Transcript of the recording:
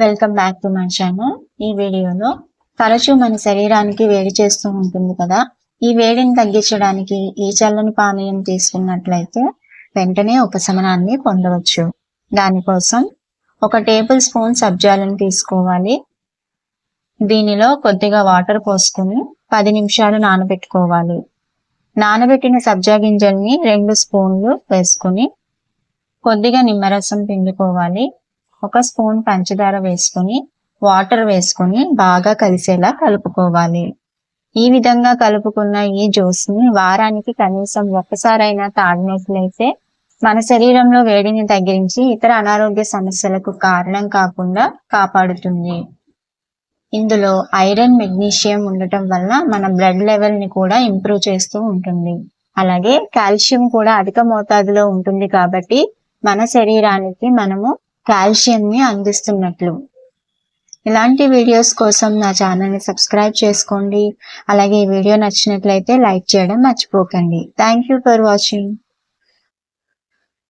Welcome back to my channel. ఈ వీడియోలో తరచూ మన శరీరానికి వేడి చేస్తూ ఉంటుంది కదా. ఈ వేడిని తగ్గించడానికి ఈ చల్లని పానీయం తీసుకున్నట్లయితే వెంటనే ఉపశమనాన్ని పొందవచ్చు. దానికోసం ఒక టేబుల్ స్పూన్ సబ్జాలను తీసుకోవాలి. దీనిలో కొద్దిగా వాటర్ పోసుకుని పది నిమిషాలు నానబెట్టుకోవాలి. నానబెట్టిన సబ్జా గింజల్ని రెండు స్పూన్లు వేసుకుని కొద్దిగా నిమ్మరసం పిండుకోవాలి. ఒక స్పూన్ పంచదార వేసుకొని వాటర్ వేసుకొని బాగా కలిసేలా కలుపుకోవాలి. ఈ విధంగా కలుపుకున్న ఈ జ్యూస్ని వారానికి కనీసం ఒక్కసారైనా తాగినట్లయితే మన శరీరంలో వేడిని తగ్గించి ఇతర అనారోగ్య సమస్యలకు కారణం కాకుండా కాపాడుతుంది. ఇందులో ఐరన్ మెగ్నీషియం ఉండటం వల్ల మన బ్లడ్ లెవెల్ని కూడా ఇంప్రూవ్ చేస్తూ ఉంటుంది. అలాగే కాల్షియం కూడా అధిక మోతాదులో ఉంటుంది కాబట్టి మన శరీరానికి మనము కాల్షియంని అందిస్తున్నట్లు. ఇలాంటి వీడియోస్ కోసం నా ఛానల్ని సబ్స్క్రైబ్ చేసుకోండి. అలాగే ఈ వీడియో నచ్చినట్లయితే లైక్ చేయడం మర్చిపోకండి. Thank you for watching.